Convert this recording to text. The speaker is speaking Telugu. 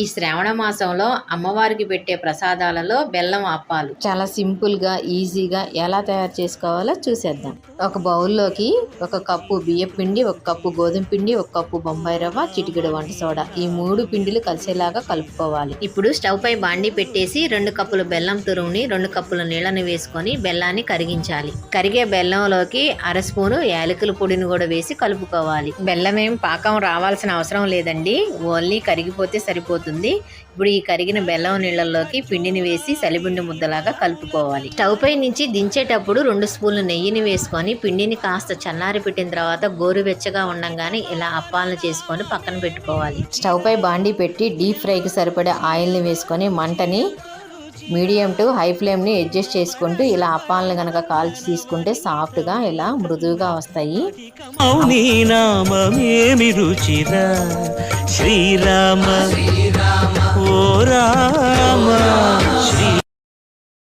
ఈ శ్రావణ మాసంలో అమ్మవారికి పెట్టే ప్రసాదాలలో బెల్లం అప్పాలు చాలా సింపుల్గా ఈజీగా ఎలా తయారు చేసుకోవాలో చూసేద్దాం. ఒక బౌల్లోకి ఒక కప్పు బియ్యం పిండి ఒక కప్పు గోధుమ పిండి ఒక కప్పు బొంబాయి రవ్వ చిటికెడు వంట సోడా ఈ మూడు పిండిలు కలిసేలాగా కలుపుకోవాలి. ఇప్పుడు స్టవ్ పై బాండి పెట్టేసి రెండు కప్పుల బెల్లం తురుముని రెండు కప్పుల నీళ్ళని వేసుకొని బెల్లాన్ని కరిగించాలి. కరిగే బెల్లంలోకి అర స్పూను యాలకుల పొడిని కూడా వేసి కలుపుకోవాలి. బెల్లం ఏం పాకం రావాల్సిన అవసరం లేదండి. ఓన్లీ కరిగిపోతే సరిపోతుంది. ఇప్పుడు ఈ కరిగిన బెల్లం నీళ్ళల్లోకి పిండిని వేసి సలిబిండి ముద్దలాగా కలుపుకోవాలి. స్టవ్ పై నుంచి దించేటప్పుడు రెండు స్పూన్లు నెయ్యిని వేసుకొని పిండిని కాస్త చల్లారి పెట్టిన తర్వాత గోరువెచ్చగా ఉండంగానే ఇలా అప్పాలను చేసుకొని పక్కన పెట్టుకోవాలి. స్టవ్ పై బాండి పెట్టి డీప్ ఫ్రైకి సరిపడే ఆయిల్ని వేసుకొని మంటని మీడియం టు హై ఫ్లేమ్ని అడ్జస్ట్ చేసుకుంటూ ఇలా అప్పాలను కనుక కాల్చి తీసుకుంటే సాఫ్ట్గా ఇలా మృదువుగా వస్తాయి. శ్రీరామ dorama